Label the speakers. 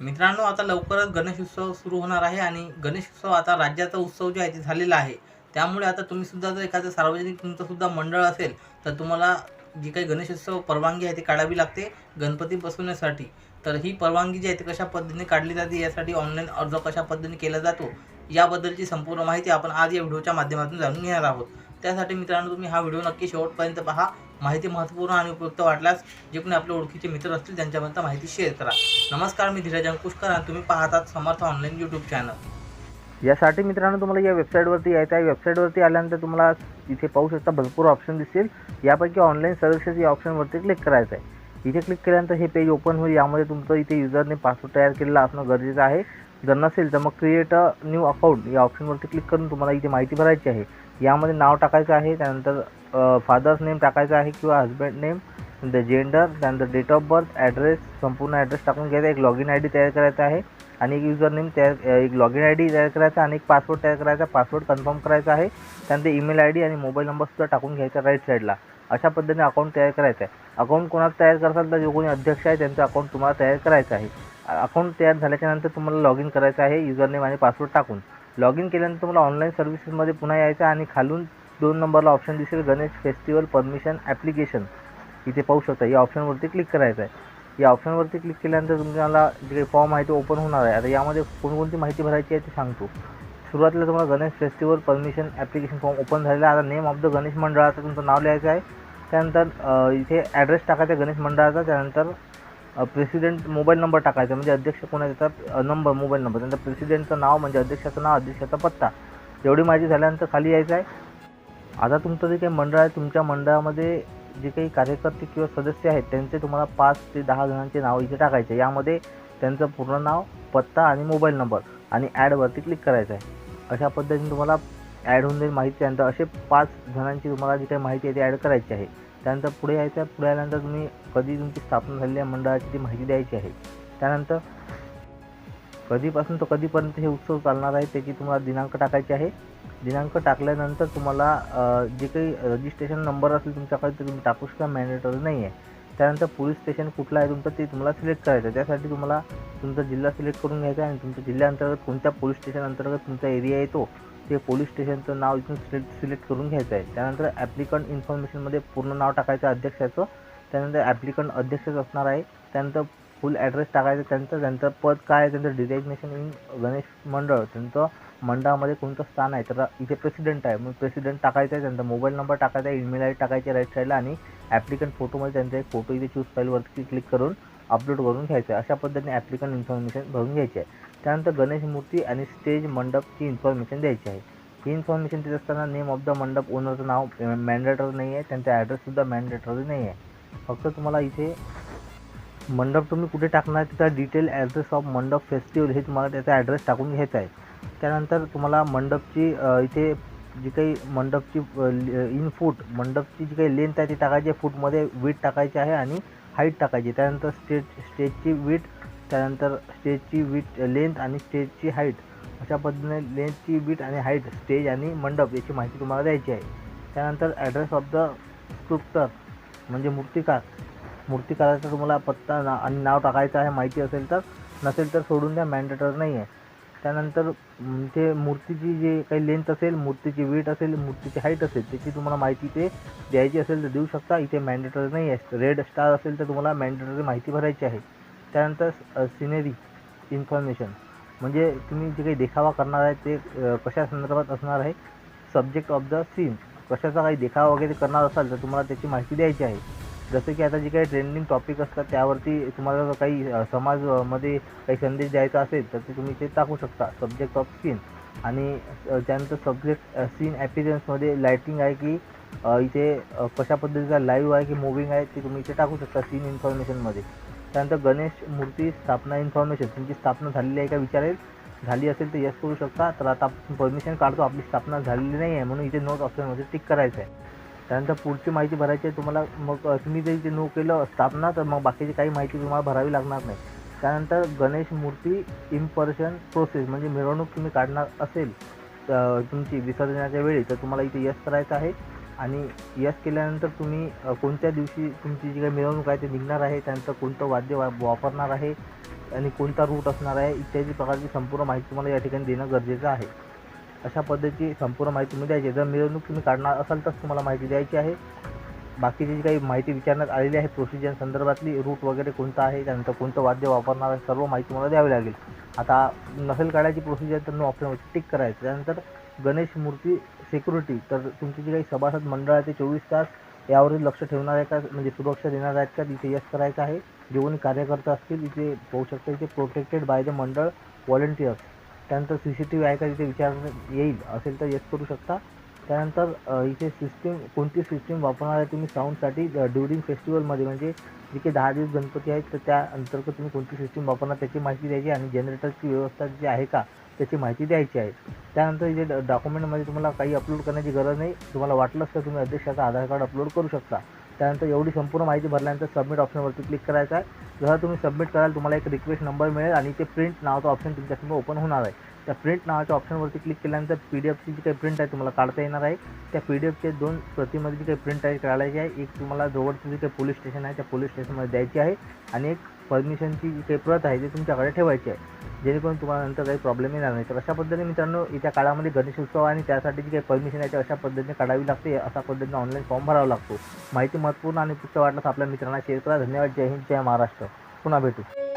Speaker 1: मित्रांनो आता लवकरच गणेशोत्सव सुरू होणार आहे आणि गणेशोत्सव आता राज्याचा उत्सव जो आहे ते झालेला आहे. त्यामुळे आता तुम्हीसुद्धा जर एखादं सार्वजनिक तुमचंसुद्धा मंडळ असेल तर तुम्हाला जी काही गणेशोत्सव परवानगी आहे ती काढावी लागते गणपती बसवण्यासाठी. तर ही परवानगी जी आहे ती कशा पद्धतीने काढली जाते यासाठी ऑनलाईन अर्ज कशा पद्धतीने केला जातो याबद्दलची संपूर्ण माहिती आपण आज या व्हिडिओच्या माध्यमातून जाणून घेणार आहोत. त्यासाठी मित्रांनो तुम्ही हा व्हिडिओ नक्की शेवटपर्यंत पहा. माहिती महत्त्वपूर्ण आणि उपयुक्त वाटल्यास जे कोणी आपले ओळखीचे मित्र असतील त्यांच्यापर्यंत माहिती शेअर करा. नमस्कार मी धीरज अंकुशकर आणि तुम्ही पाहतात समर्थ ऑनलाईन यूट्यूब चॅनल
Speaker 2: यासाठी मित्रांनो तुम्हाला या वेबसाईटवरती यायचं आहे. वेबसाईटवरती आल्यानंतर तुम्हाला इथे पाहू शकता भरपूर ऑप्शन दिसतील. यापैकी ऑनलाईन सर्व्हिसेस या ऑप्शनवरती क्लिक करायचं आहे. इथे क्लिक केल्यानंतर हे पेज ओपन होईल. यामध्ये तुमचं इथे युजरने पासवर्ड तयार केलेला असणं गरजेचं आहे. जर नसेल तर मग क्रिएट अ न्यू अकाउंट या ऑप्शनवरती क्लिक करून तुम्हाला इथे माहिती भरायची आहे. यामध्ये नाव टाकायचं आहे त्यानंतर फादर्स नेम टाकायचं आहे किंवा हजबंड नेम द जेंडर त्यानंतर डेट ऑफ बर्थ ॲड्रेस संपूर्ण ॲड्रेस टाकून घ्यायचा एक लॉग इन आय डी तयार करायचा आहे आणि एक युजर नेम तयार एक लॉग इन आय डी तयार करायचा आणि एक पासवर्ड तयार करायचा पासवर्ड कन्फर्म करायचा आहे त्यानंतर ईमेल आय डी आणि मोबाईल नंबरसुद्धा टाकून घ्यायचा राईट साईडला अशा पद्धतीने अकाउंट तयार करायचं आहे. अकाउंट कोणाला तयार करसाल तर जो कोणी अध्यक्ष आहे त्यांचं अकाउंट तुम्हाला तयार करायचं आहे. अकाउंट तयार झाल्याच्यानंतर तुम्हाला लॉग इन करायचं आहे युजर नेम आणि पासवर्ड टाकून. लॉग इन केल्यानंतर तुम्हाला ऑनलाईन सर्व्हिसेसमध्ये पुन्हा यायचं आहे आणि खालून दोन नंबरला ऑप्शन दिसेल गणेश फेस्टिवल परमिशन ॲप्लिकेशन इथे पाहू शकता या ऑप्शनवरती क्लिक करायचं आहे. या ऑप्शनवरती क्लिक केल्यानंतर तुम्हाला जे काही फॉर्म आहे ते ओपन होणार आहे. आता यामध्ये कोणकोणती माहिती भरायची आहे ते सांगतो. सुरुवातीला तुम्हाला Ganesh festival permission application form open झालेला आहे. आता नेम ऑफ द गणेश मंडळाचं तुमचं नाव लिहायचं आहे. त्यानंतर इथे ॲड्रेस टाकायचा आहे गणेश मंडळाचा त्यानंतर प्रेसिडेंट मोबाईल नंबर टाकायचा म्हणजे अध्यक्ष कोण आहे त्याचा नंबर मोबाईल नंबर त्यानंतर प्रेसिडेंटचं नाव म्हणजे अध्यक्षाचं नाव अध्यक्षाचा पत्ता. एवढी माहिती झाल्यानंतर खाली यायचं आहे. आता तुमचं जे काही मंडळ आहे तुमच्या मंडळामध्ये जे काही कार्यकर्ते किंवा सदस्य आहेत त्यांचे तुम्हाला पाच ते दहा जणांचे नाव इथे टाकायचे यामध्ये त्यांचं पूर्ण नाव पत्ता आणि मोबाईल नंबर आणि ॲडवरती क्लिक करायचं आहे. अशा पद्धतीने तुम्हाला ॲड होऊन जाईल माहिती. त्यानंतर असे पाच जणांची तुम्हाला जी काही माहिती आहे ती ॲड करायची आहे. त्यानंतर पुढे यायचं आहे पुढे आल्यानंतर तुम्ही कधी तुमची स्थापना झालेली आहे मंडळाची ती माहिती द्यायची आहे त्यानंतर कधीपासून तर कधीपर्यंत हे उत्सव चालणार आहे त्याची तुम्हाला दिनांक टाकायची आहे. दिनांक टाकल्यानंतर तुम्हाला जे काही रजिस्ट्रेशन नंबर असेल तुमच्याकडे ते तुम्ही टाकू शकता मॅन्डेटरी नाही आहे. त्यानंतर पोलीस स्टेशन कुठलं आहे तुमचं ते तुम्हाला सिलेक्ट करायचं आहे. त्यासाठी तुम्हाला तुमचा जिल्हा सिलेक्ट करून घ्यायचा आहे आणि तुमच्या जिल्ह्याअंतर्गत कोणत्या पोलीस स्टेशन अंतर्गत तुमचा एरिया येतो ते पोलीस स्टेशनचं नाव इथून सिलेक्ट सिलेक्ट करून घ्यायचं आहे. त्यानंतर ॲप्लिकंट इन्फॉर्मेशनमध्ये पूर्ण नाव टाकायचं अध्यक्षाचं त्यानंतर ॲप्लिकंट अध्यक्षच असणार आहे. त्यानंतर फुल ॲड्रेस टाकायचं त्यांचं. त्यांचं पद काय आहे? त्यांचं डिझायग्नेशन इन गणेश मंडळ त्यांचं मंडळामध्ये कोणतं स्थान आहे? तर इथे प्रेसिडेंट आहे. मग प्रेसिडेंट टाकायचं आहे त्यांचा मोबाईल नंबर टाकायचा आहे ईमेल आय डी टाकायची राईट साईडला आणि ॲप्लिकंट फोटोमध्ये त्यांचा एक फोटो इथे चूज फाईलवरती क्लिक करून अपलोड करून घ्यायचं आहे. अशा पद्धतीने ॲप्लिकंट इन्फॉर्मेशन भरून घ्यायची आहे. त्यानंतर गणेश मूर्ती आणि स्टेज मंडपची इन्फॉर्मेशन द्यायची आहे. ही इन्फॉर्मेशन देत असताना नेम ऑफ द मंडप ओनरचं नाव मॅन्डेटरी नाही आहे. त्यांचा ॲड्रेससुद्धा मॅन्डेटरी नाही आहे. फक्त तुम्हाला इथे मंडप तुम्ही कुठे टाकणार त्याचा detail address of mandap festival हे तुम्हाला त्याचा ॲड्रेस टाकून घ्यायचा आहे. त्यानंतर तुम्हाला मंडपची इथे जी काही मंडपची इन फूट मंडपची जी काही लेंथ आहे ती टाकायची आहे. फूटमध्ये वीट टाकायची आहे आणि हाईट टाकायची त्यानंतर स्टेज स्टेजची वीट त्यानंतर स्टेजची वीट लेंथ आणि स्टेजची हाईट अशा पद्धतीने लेंथची वीट आणि हाईट स्टेज आणि मंडप याची माहिती तुम्हाला द्यायची आहे. त्यानंतर ॲड्रेस ऑफ द स्क्रुप्टर म्हणजे मूर्तिकार. मूर्तिकाराचा तुम्हाला पत्ता ना आणि नाव टाकायचं आहे माहिती असेल तर. नसेल तर सोडून द्या मॅन्डेटर नाही आहे त्यानंतर ते मूर्तीची जी काही लेंथ असेल मूर्तीची वेट असेल मूर्तीची हाईट असेल त्याची तुम्हाला माहिती ते द्यायची असेल तर देऊ शकता. इथे मॅन्डेटरी नाही आहे रेड स्टार असेल तर तुम्हाला मॅन्डेटरी माहिती भरायची आहे. त्यानंतर सिनेरी इन्फॉर्मेशन म्हणजे तुम्ही जे काही देखावा करणार आहे ते कशा संदर्भात असणार आहे? सब्जेक्ट ऑफ द सीन कशाचा काही देखावा वगैरे करणार असाल तर तुम्हाला त्याची माहिती द्यायची आहे. जसं की आता जे काही ट्रेंडिंग टॉपिक असतात त्यावरती तुम्हाला जर काही समाजमध्ये काही संदेश द्यायचा असेल तर ते तुम्ही ते टाकू शकता. सब्जेक्ट ऑफ सीन आणि त्यानंतर सब्जेक्ट सीन ॲपिरियन्समध्ये लायटिंग आहे की इथे कशा पद्धतीचा लाईव्ह आहे की मुव्हिंग आहे ते तुम्ही इथे टाकू शकता सीन इन्फॉर्मेशनमध्ये त्यानंतर गणेश मूर्ती स्थापना इन्फॉर्मेशन तुमची स्थापना झालेली आहे का विचारेल झाली असेल तर यस करू शकता. तर आता आपण परमिशन काढतो. आपली स्थापना झालेली नाही आहे म्हणून इथे नोट ऑप्शनमध्ये टिक करायचं आहे त्यानंतर पुढची माहिती भरायची आहे. तुम्हाला मग तुम्ही जर इथे नो केलं स्थापना तर मग बाकीची काही माहिती तुम्हाला भरावी लागणार नाही. त्यानंतर गणेश मूर्ती इम्पर्शन प्रोसेस म्हणजे मिरवणूक तुम्ही काढणार असेल तुमची विसर्जनाच्या वेळी तर तुम्हाला इथे यस करायचं आहे. आणि यश केल्यानंतर तुम्ही कोणत्या दिवशी तुमची जी काही मिरवणूक आहे ते निघणार आहे त्यानंतर कोणतं वाद्य वा वापरणार आहे आणि कोणता रूट असणार आहे इत्यादी प्रकारची संपूर्ण माहिती तुम्हाला या ठिकाणी देणं गरजेचं आहे. अशा पद्धतीची संपूर्ण माहिती तुम्ही द्यायची आहे. जर मिरवणूक तुम्ही काढणार असाल तर तुम्हाला माहिती द्यायची आहे. बाकीची जी काही माहिती विचारण्यात आलेली आहे प्रोसिजर संदर्भातली रूट वगैरे कोणता आहे त्यानंतर कोणतं वाद्य वापरणार आहे सर्व माहिती तुम्हाला द्यावी लागेल. आता नसेल काढायची प्रोसिजर तर नो ऑप्शनवरती टिक करायचं. त्यानंतर गणेश मूर्ती सिक्युरिटी तर तुमची जी काही सभासद मंडळ आहे ते चोवीस तास यावरील लक्ष ठेवणार आहे का? म्हणजे सुरक्षा देणार आहेत का? तिथे यश करायचं आहे. जे कोणी कार्यकर्ता असतील तिथे पाहू शकता इथे protected by the Mandal volunteers त्यानंतर सी सी टी व्ही आहे का? तिथे विचारण्यात येईल. असेल तर यश करू शकता. त्यानंतर इथे सिस्टीम कोणती सिस्टीम वापरणार आहे तुम्ही साऊंडसाठी ड्युरिंग फेस्टिवलमध्ये म्हणजे जे काही दहा दिवस गणपती आहेत तर त्या अंतर्गत तुम्ही कोणती सिस्टीम वापरणार त्याची माहिती द्यायची आणि जनरेटरची व्यवस्था जी आहे का? त्याची माहिती द्यायची आहे. त्यानंतर जे ड- डॉक्युमेंटमध्ये तुम्हाला काही अपलोड करण्याची गरज नाही तुम्हाला वाटलंच तर तुम्ही अध्यक्षाचा आधार कार्ड अपलोड करू शकता. त्यानंतर एवढी संपूर्ण माहिती भरल्यानंतर सबमिट ऑप्शनवरती क्लिक करायचं आहे. जेव्हा तुम्ही सबमिट कराल तुम्हाला एक रिक्वेस्ट नंबर मिळेल आणि ते प्रिंट नावाचं ऑप्शन तुमच्यासमोर ओपन होणार आहे. त्या प्रिंट नावाच्या ऑप्शनवरती क्लिक केल्यानंतर पी डी एफची जी काही प्रिंट आहे तुम्हाला काढता येणार आहे. त्या पी डी एफचे दोन प्रतीमध्ये जी काही प्रिंट आहे काढायची आहे. एक तुम्हाला जवळची जी काही पोलीस स्टेशन आहे त्या पोलीस स्टेशनमध्ये द्यायची आहे. आणि एक परमिशनची जी काही प्रत आहे ती तुमच्याकडे ठेवायची आहे. जेणेकरून तुम्हाला नंतर काही प्रॉब्लेम येणार नाही. तर अशा पद्धतीने मित्रांनो येत्या काळामध्ये गणेश उत्सव आणि त्यासाठी जी काही परमिशन आहे ती अशा पद्धतीने काढावी लागते. अशा पद्धतीने ऑनलाईन फॉर्म भरावा लागतो. माहिती महत्त्वपूर्ण आणि पुढच्या वाटल्यास आपल्या मित्रांना शेअर करा. धन्यवाद. जय हिंद. जय महाराष्ट्र. पुन्हा भेटू.